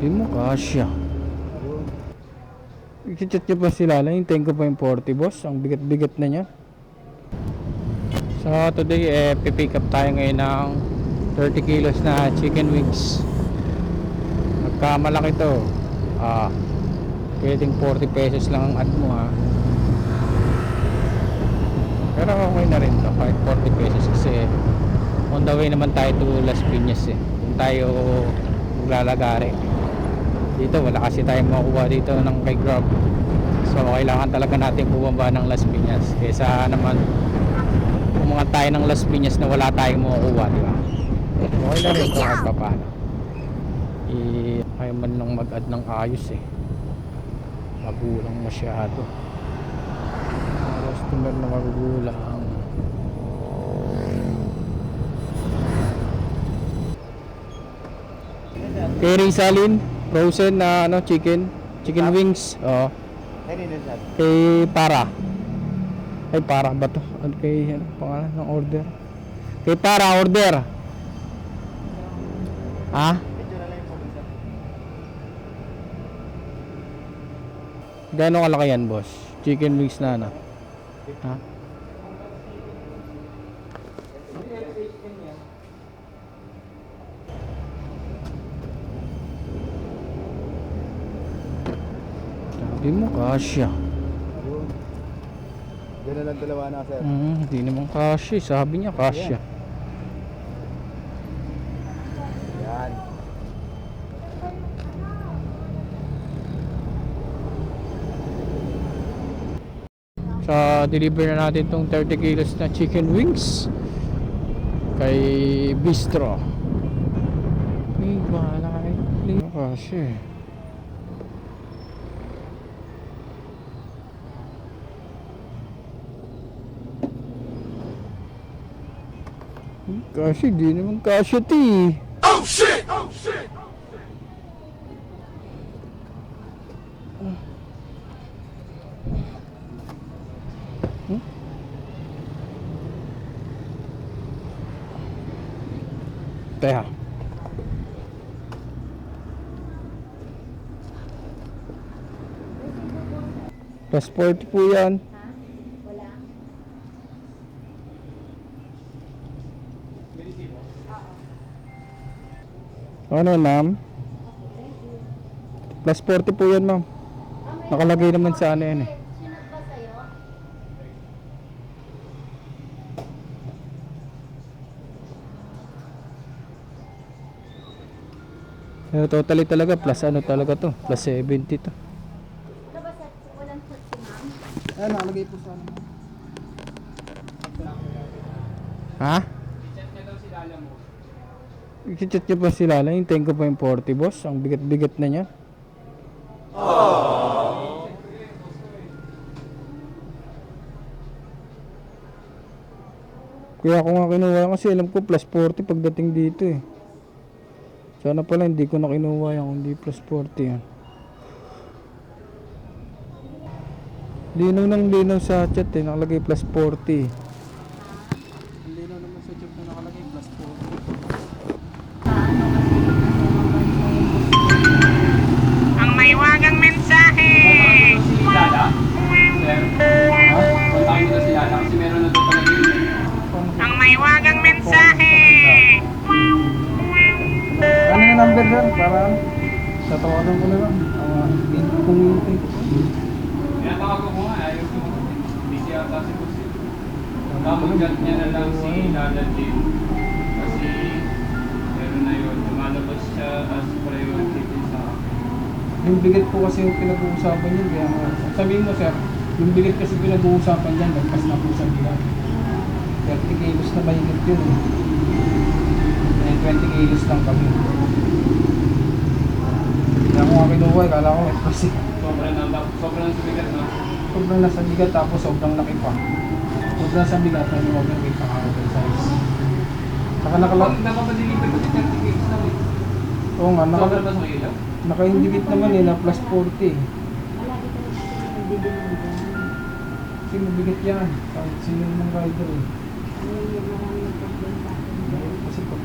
Sabi mo, kasya. I-chat niyo pa sila lang. Hintayin ko pa yung 40 boss. Ang bigat-bigat na niya. So today, eh, pipick up tayo ngayon ng 30 kilos na chicken wings. Magkamalaki to. Ah, pwedeng 40 pesos lang ang ad mo ha. Pero okay na rin to kahit 40 pesos kasi on the way naman tayo to Las Piñas eh. Kung tayo maglalagari. Dito wala kasi tayong makukuha dito ng kay Grab. So kailangan talaga natin bumaba ng Las Piñas. Kesa naman umangat tayo ng Las Piñas na wala tayong makukuha, di ba? Okay na rin ito kahit pa paano. I kaya man lang mag-add ng ayos eh. Magulang masyado. Customer na magugulang. Kay Rizalin, frozen na ano, chicken, chicken wings. Oh. Kanina sir. Kay Para. Ay Para ba to? Ano kay ano, pangalan ng order? Kay Para order. Ha? Gano'ng kalaki yan, boss? Chicken wings na ano? Ha? Sabi mo, kasya. Yun. Ganun lang dalawa na sir. Hmm, hindi naman kasya. eh. Sabi niya, kasya. Yan. Sa deliver na natin tong 30 kilos na chicken wings kay Bistro. Ay, bahala kayo. Kasi. Kasi di naman kasya ti. Teha. Plus 40 po yan. Ano ma'am? Plus 40 po yan ma'am. Nakalagay naman sa ano yan eh. Pero totally talaga plus ano talaga to? Plus 70 to. Ano nakalagay po sa ano. Ha? I-chat niyo pa sila lang. Hintayin ko pa yung 40 boss. Ang bigat-bigat na niya. Kaya ako nga kinuha kasi alam ko plus 40 pagdating dito eh. Sana pala hindi ko na kinuha yung hindi plus 40 yan. Linaw ng linaw sa chat eh. Nakalagay plus 40. Number sir? Para tatawagan ko na lang. Uh, kung Tinatawag ko mo nga, ayaw ko mo. Busy ata si Boss. Kamugat niya na lang si Lala Jim. Kasi meron na yun. Lumalabas siya as priority din sa akin. yung bigat po kasi yung pinag-uusapan yun. Kaya nga, sabihin mo sir, yung bigat kasi pinag-uusapan yan, nagpas na po sa bigat. 30 kilos na mahigit yun eh. Eh, 20 kilos lang kami. Kaya kung nga kinuha, eh, kala ko eh, kasi Sobrang nambak, sobrang sumigat na. sobrang nasa bigat tapos sobrang laki pa. Sobrang sa bigat na yung overweight pa ako size. Saka nakala... Pag napapadeliver ko si 30 gigs lang eh. Oo nga, Sobrang nakala... ba sa ilaw? Naka-indicate naman eh na plus 40. Wala kita na nagdidinig doon. Kasi mabigat yan. Kahit sino ng rider eh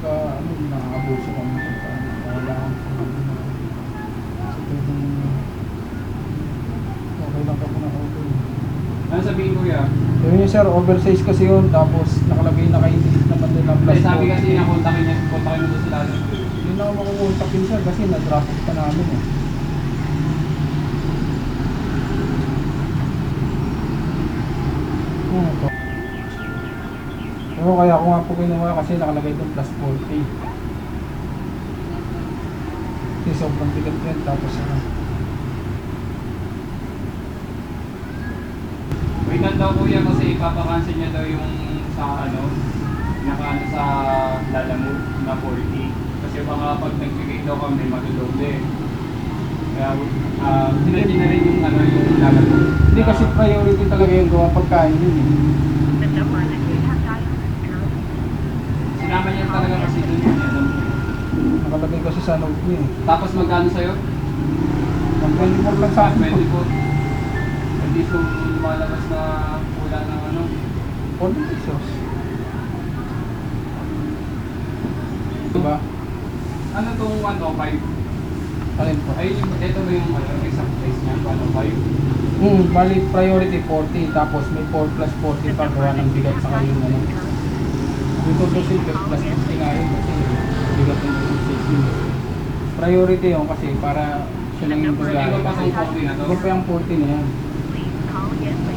pagka ano, nakakabuso kami pagka ano, wala akong problema. So, pwedeng okay lang ka po na okay. Ano sabihin ko ya? Sabi niyo sir, oversize kasi yun, tapos nakalagay na kayo naman din ang plastic. Sabi kasi na kontakin niya, kontakin mo sila. Hindi na ako makukontakin sir kasi na-traffic pa namin eh. Pero kaya ako nga po kinuha kasi nakalagay doon plus 40. Kasi sobrang bigat yan tapos ano. Wait lang daw kuya kasi ipapakancel niya daw yung sa ano, nakaano sa lalamove na 40. Kasi baka pag nagbigay daw kami madudoble. Kaya uh, sinadya na rin yung ano yung lalamove. Hindi kasi priority talaga yung gawa pagkain yun eh. Sinama niya talaga kasi doon yung lalamove. Nakalagay kasi sa note niya eh. Tapos magkano sa'yo? 124 lang sa akin. 24. Hindi so lumalabas na wala ng ano. 40 pesos. Diba? Ano tong 105? Alin po? Ay, ito ba yung ano, exact price niya? 105? Hmm, bali priority 40 tapos may 4 plus 40 pa gawa ng bigat sa kayo ano. Yung total silver plus 50 nga yun kasi bigat ng silver. Priority yun kasi para siya lang yung Hindi ko pa pagkain. itong 40 na to. Ito pa yung 40 na yan. Oh, yaman.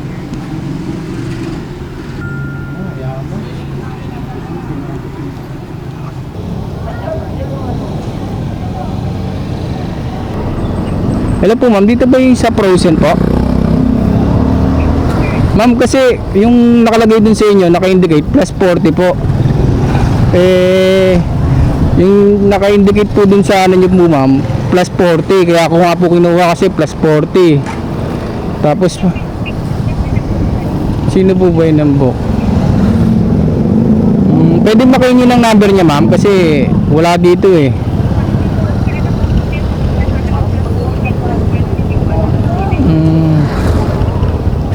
Hello po ma'am, dito ba yung sa frozen po? Ma'am kasi yung nakalagay dun sa inyo, naka-indicate plus 40 po. Eh, yung naka-indicate po dun sa ano nyo po ma'am, plus 40. Kaya ako nga po kinuha kasi plus 40. Tapos, sino po ba nambok? Hmm, pwede makainin ng number niya ma'am kasi wala dito eh. Hmm.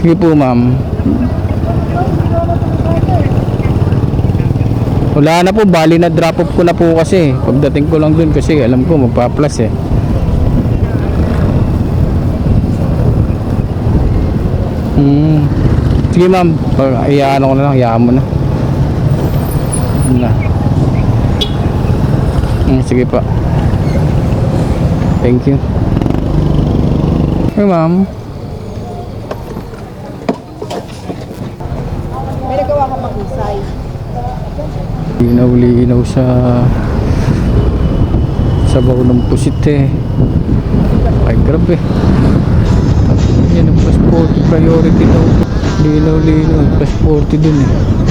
Sige po ma'am. Wala na po, bali na drop off ko na po kasi. Pagdating ko lang dun kasi alam ko magpa-plus eh. Hmm. Sige ma'am, iyaan ko na lang, iyaan mo na. Na. Hmm, sige pa. Thank you. Hey ma'am. May nagawa ka mag-isay. Linaw-linaw sa sabaw ng pusit eh. Ay grabe. Yan ang 40 priority daw. Linaw-linaw. 40 dun eh.